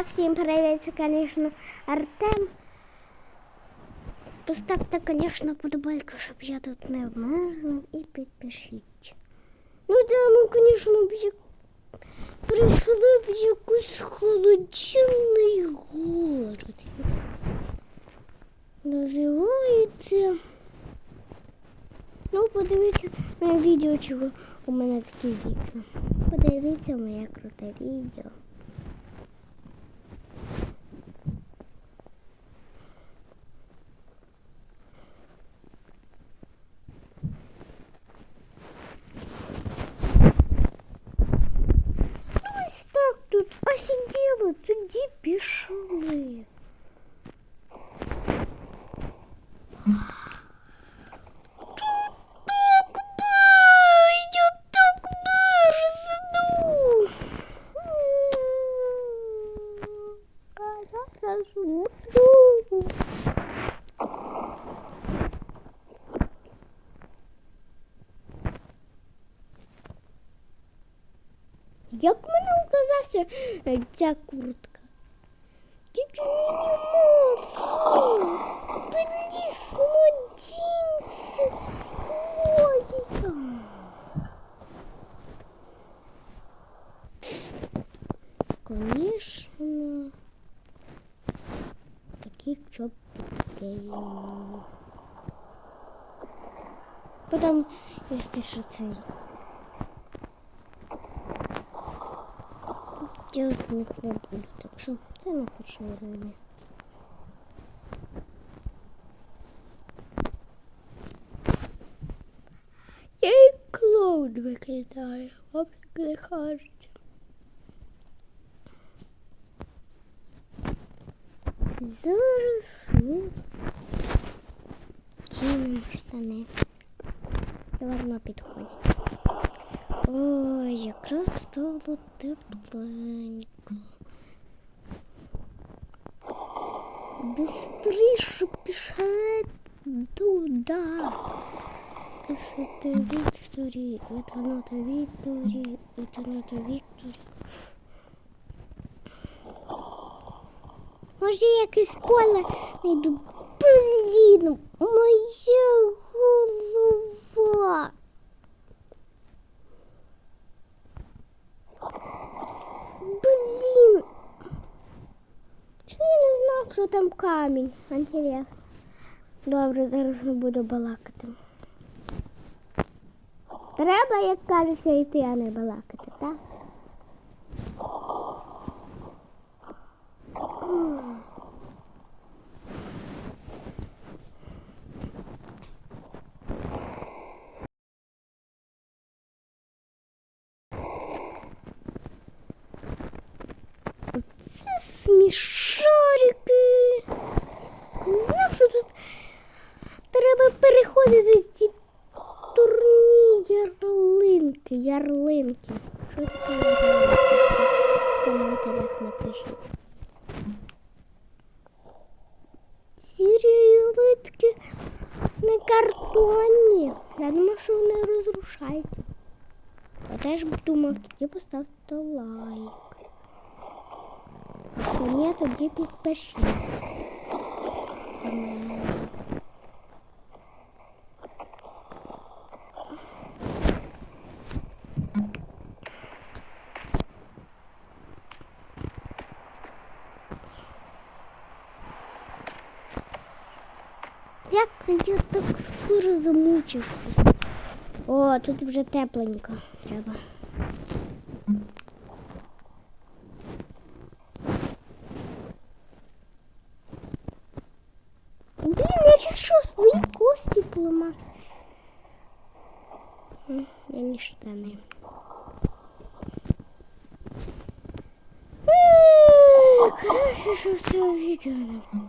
Да, всім привіт, це, звісно, Артем. Поставте, звісно, подобайку, щоб я тут не вмерла, і підпишіть. Ну да, ми, звісно, в як... прийшли в якийсь холодильний город. Називається. Ну, подивіться на відео, чого у мене такі вікна. Подивіться моє круте відео. Ну, ось так тут. А сидела, тоді пішли. Так, дай, я так мерзну. А я зараз умру. Як в мене оказався е, ця куртка? Тільки мені мозку. Прилісно джинси. Логіка. Конечно. Такі чопки. Потім, якщо що це делать них не буду, так що це на перше время. Я і клоун викидаю, вам не кажеться. Зараз ми кинемо штани. І гарно підходять. Ой, якраз стало тепленько. Быстріше пішли туди. Писати Вікторі, Вікторі, Етаната Вікторі. Може якесь поле знайду. Блін, моя голова. Блін. Чому я не знав, що там камінь? Інтересно. Добре, зараз не буду балакати. Треба, як кажеться, йти, а не балакати, так? Це смішарики. Я Не знав, що тут треба переходити ці турні ярлинки. Що таке ярлинки? В коментарях напишіть. Ці ярлинки не картонні. Я думав, що вони розрушаються. Я теж думав, тоді поставте лайк. Якщо ні, тоді підпишіть. М. Як я так скоро замучився? О, тут вже тепленько треба. Блін, я чи що свої кості поламав? Я не штани. Краще, що цього відео не було.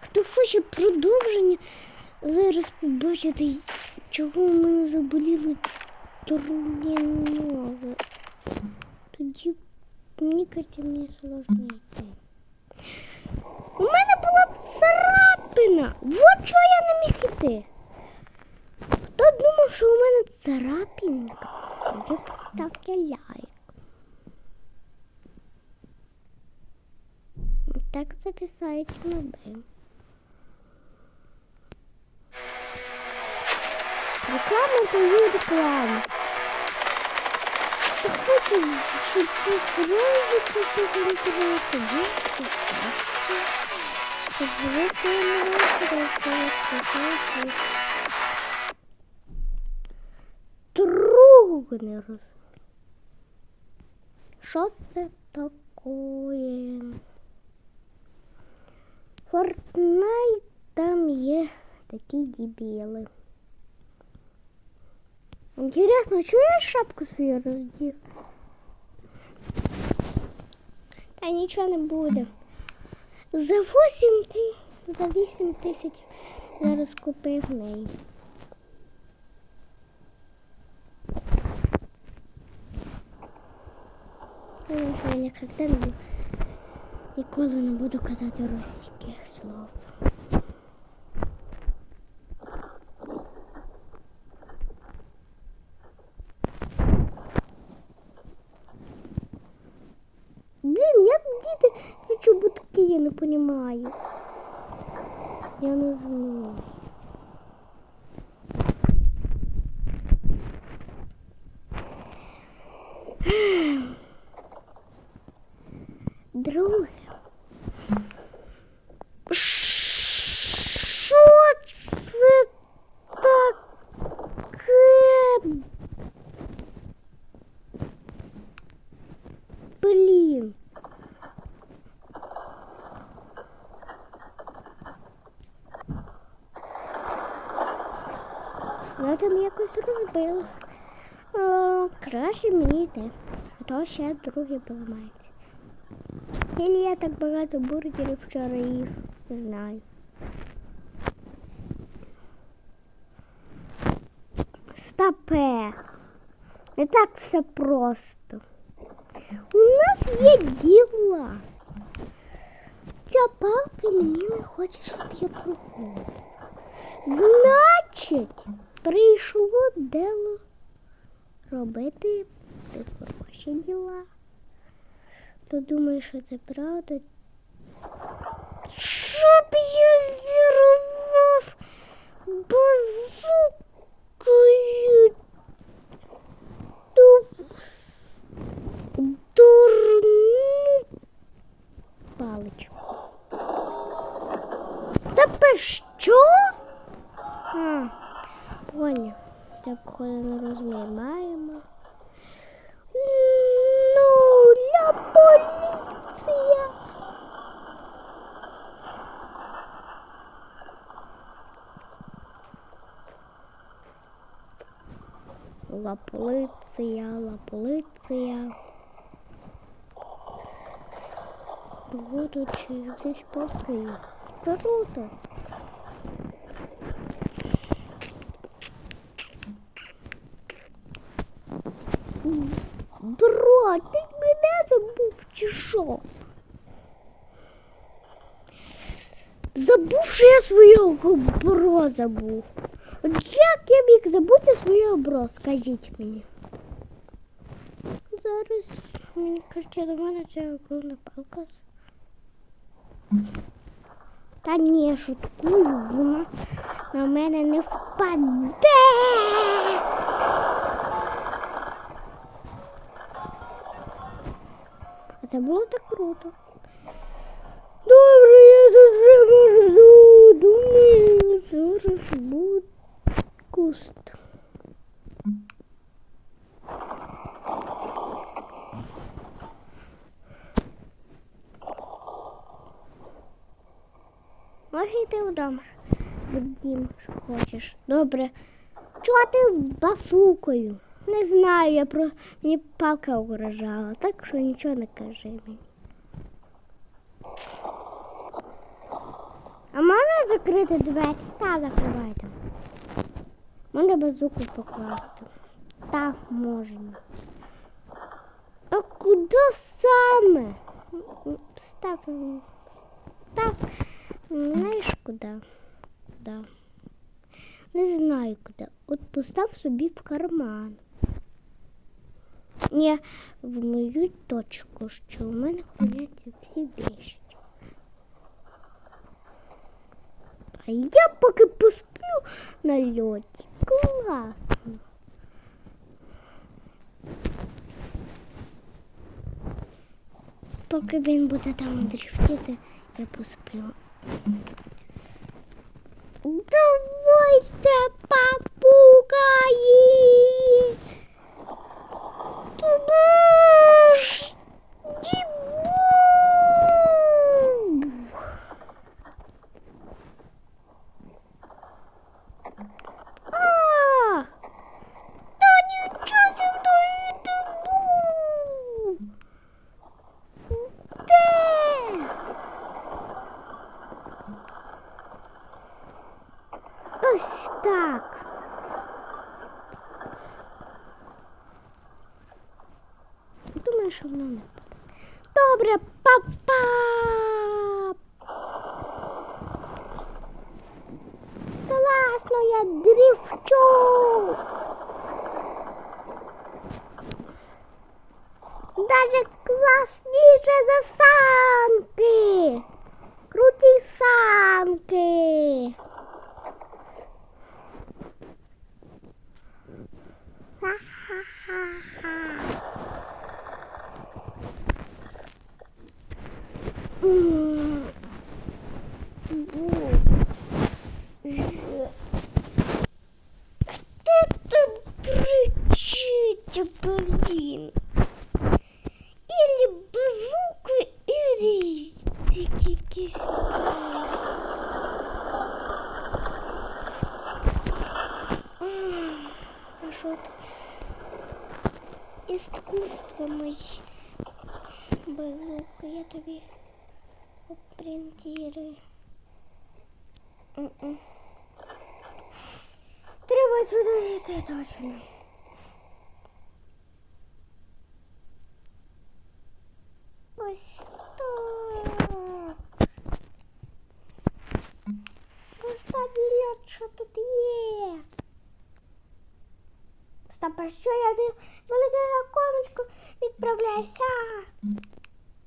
Хто хоче продовження, зараз побачите, чого у мене заболіли турнінови. Тоді мені кажеться, мені сложно йти. У мене була царапина. Вот чого я не міг іти. Хто думав, що у мене царапинка? Тоді ставте лайк. Так записають новин. Реклама даю рекламу. Ти хочеш, щоб ти сразу? Щоб ви Другого не роз. Що це таке? Fortnite там є такі дебіли. Интересно, чого я шапку свою роздів? Та нічого не буде. За 8 ти, за 8 тисяч зараз купив неї. Я ніколи не буду казати російських слов. Блін, як діти ці чоботки, я не розумію. Я не знаю. Друге. Що це таке? Блін. Я там якось розбилась. О, краще мені йти, а то ще другий поламається. Или я так багато бургерів вчора їв, не знаю. Стопе. Не так все просто. У нас є діла. Ця палка мені не хоче, щоб я проходила. Значить, прийшло дело робити хороші діла. То думаєш, що це правда? Щоб я зірвав базукою Буду через порти. Круто. Бро, ти мене забув чи що? Забув, що я свого бро забув. От як я міг забути своє бро, скажіть мені. Зараз мені кажеться, до мене ця округла палка. Та ні, шуткую, вона на мене не впаде. А це було так круто. Добре, я тут вже можу. Думаю, зараз буде куст. Можеш йти вдома. Будім, що хочеш. Добре. Чого ти басукою? Не знаю, я про мені палка угрожала, так що нічого не кажи мені. А можна закрити двері? Та закривайте. Можна базуку покласти. Та можна. А куди саме? Став. Став. Знаєш куди? Да. Не знаю куди. От постав собі в карман. не в мою точку, що у мене храняться всі вещи. А я поки посплю на льоді. Класно. Поки він буде там дрифтити, я посплю. Давайте, папугаї! Туди ж! Дібу! принтирую. М-м. Треба звонити точно. Ось так. Останній льот, що тут є. Стоп, а що я в велике оконечко відправляюся?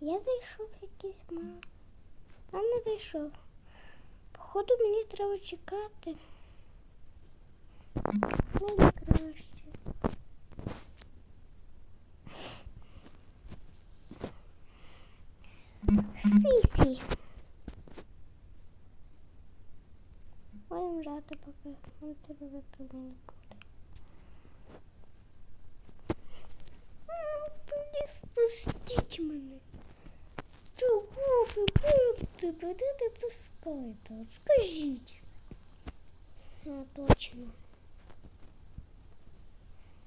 Я зайшов в якийсь мав. А не зайшов. Походу мені треба чекати. Ну, краще. Фі-фі. Будемо жати, поки він тебе виправляє не буде. М, Тоді спустіть мене. Чого ви будете туди не пускаєте? От Скажіть. А, точно.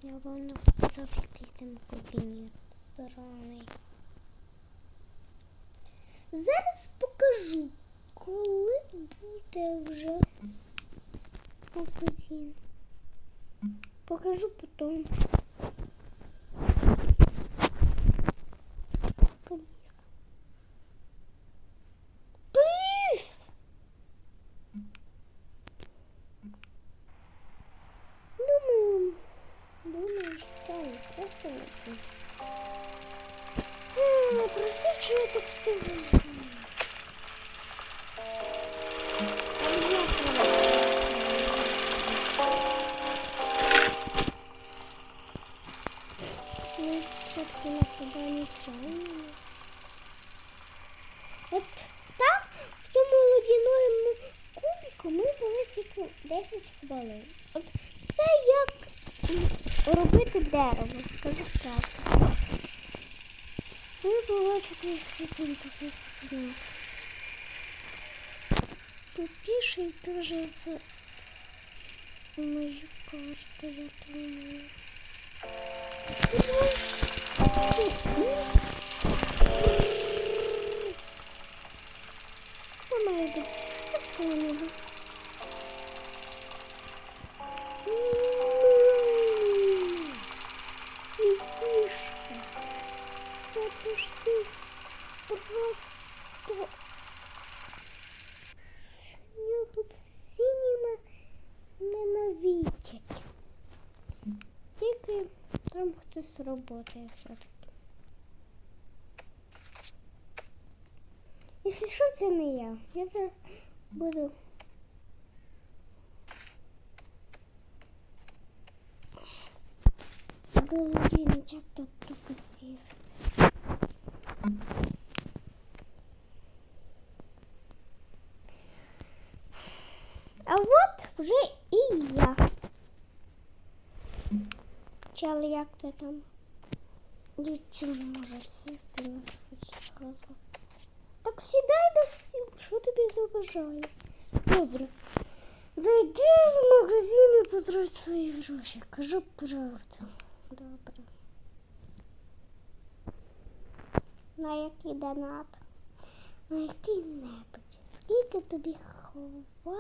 Я вольно пробігти там кабінет сраний. Зараз покажу, коли буде вже магазин. Покажу потім. Тупіший дуже з мою карту, я думаю. Помайду. Помайду. Светишка. Работает все-таки. Якщо що, це не я. Я буду. Блин, тут тупо сісти. А от вже і я. Чел, як ти там? Дівчина може сісти на глаза. Так сідай на сіл, що тобі заважає? Добре. Зайди в магазин і потрать свої гроші. Кажу правду. Добре. На який донат? На який-небудь. Скільки тобі хватить?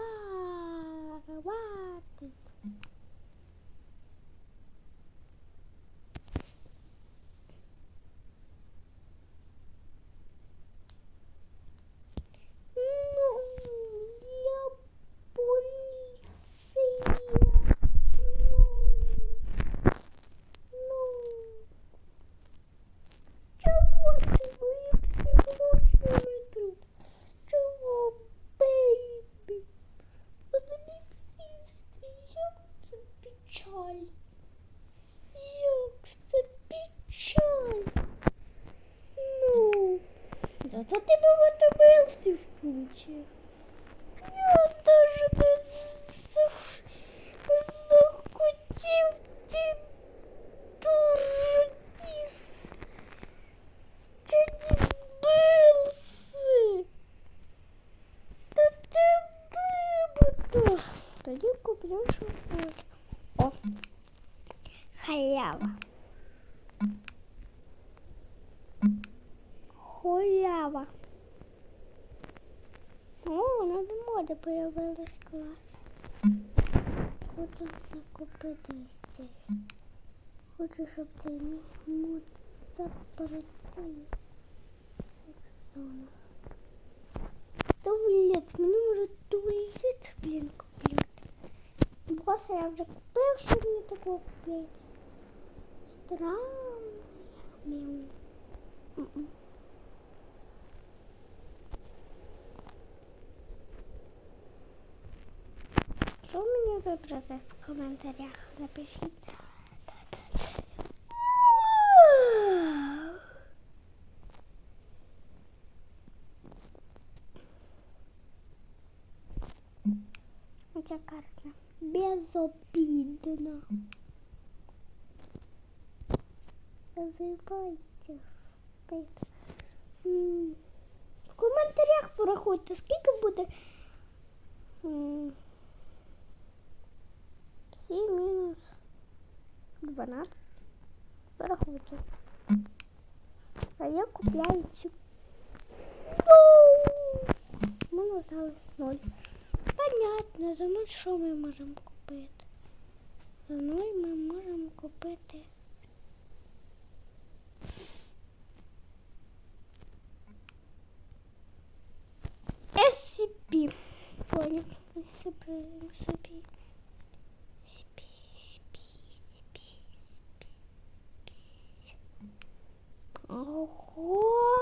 you. Хочу, щоб цей мод запретив. Туалет, мені може туалет, блін, купити. Боса я вже купив, що мені такого купити. Странно. Мяу. М-м. Що мені вибрати в коментарях? Напишіть. Оця карта безобідна. Називайте стид. В коментарях порахуйте, скільки буде. М, 7 мінус 12. Порахуйте. А я купляю цю. У мене осталось 0. Понятно, за ноль що ми можемо купити? За ноль ми можемо купити. SCP. Понял. SCP, SCP. Ого.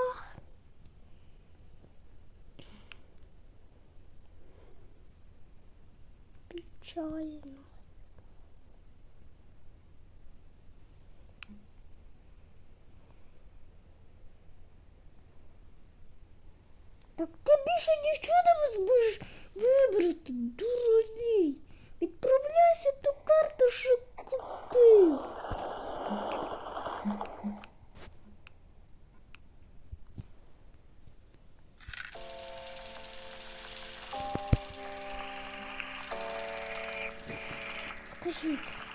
Печально. Так ти більше нічого не зможеш вибрати, дурний. Відправляйся ту карту, що купив. Скажіть,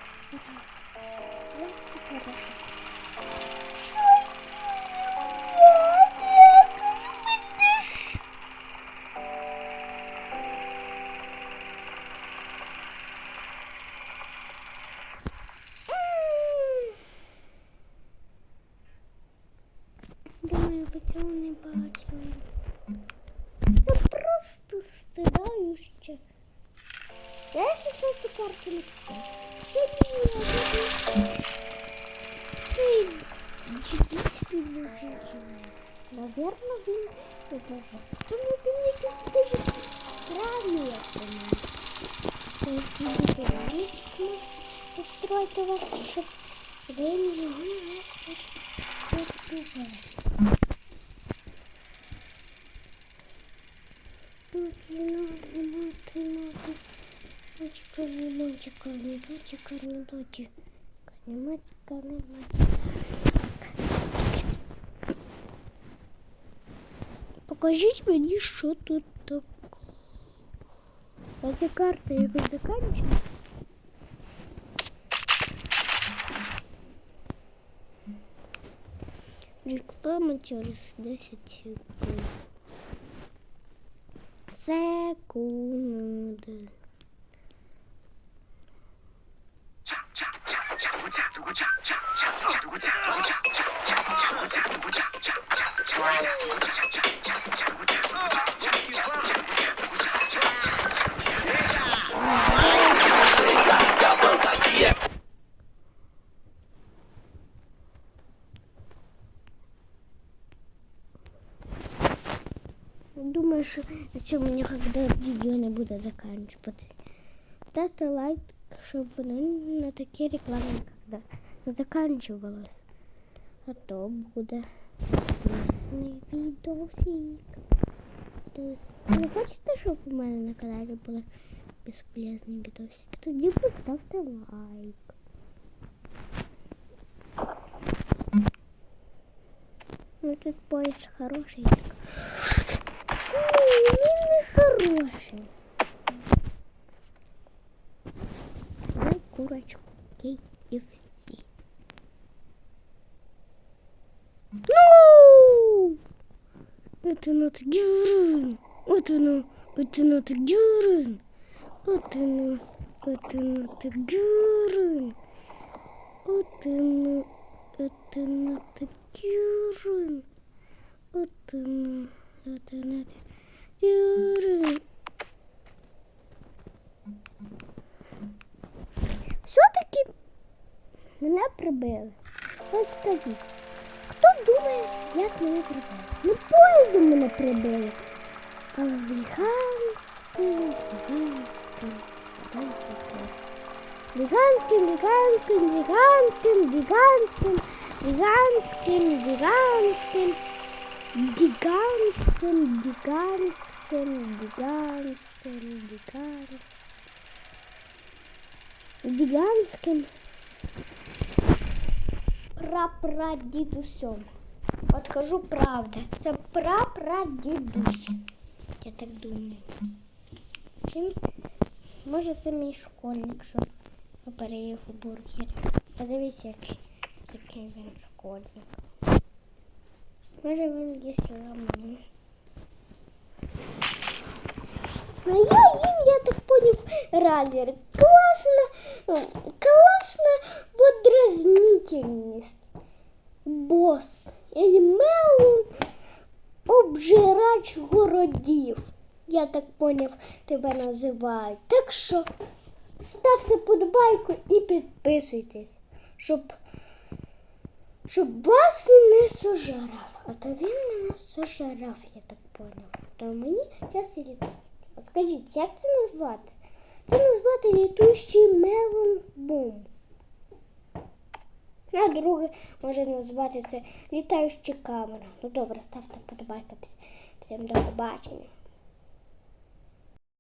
картинку. Наверное, вы это же. Тому він якийсь дуже странний, я думаю. Це економічно. Постройте вас, щоб времени ви нас тут. Тут не надо, не надо, не надо. Мальчика, не мальчика, не мальчика, не дочка. Не мальчика, не мальчика. Покажіть мені, що тут таке. Эта карта якось заканчивается? Реклама через 10 секунд. Секунди. Думаешь, зачем мне когда видео не будет заканчиваться. Ставьте лайк, чтобы ну, на такие рекламы когда заканчивалось, А то будет интересный видосик. То есть, не хочется, чтобы у меня на канале был бесполезный видосик, то не поставьте лайк. Ну тут поезд хороший. Ну, не хороший. курочку, кей і всі. Ну! Это not Гюрин. Вот оно, это not Гюрин. Вот оно, это not Гюрин. Вот оно, это not Гюрин. Вот оно, это not Гюрин. Все-таки мене прибили. Ось скажіть, хто думає, як мене прибили? Не поїздом мене прибили, а віганським, віганським, віганським, віганським, віганським, віганським, віганським, віганським, гігантським, гігантським, гігантським, гігантським, гігантським прапрадідусем. От кажу правду. Це прапрадідусь. Я так думаю. Чим? Може це мій школьник, що переїв у бургер. Подивись, який, який він школьник. Може він є мені. А я їм, я так поняв, разер. Класна подразнительність. Бос. Мелон обжирач городів. Я так поняв, тебе називають. Так що ставте подобайку і підписуйтесь, щоб, щоб вас він не сожрав. А то він мене сожрав, я так поняв. То мені час і літати. От скажіть, як це назвати? Це назвати літущий мелон бум. А друге може назвати це літаюча камера. Ну добре, ставте подобайка. Всім до побачення.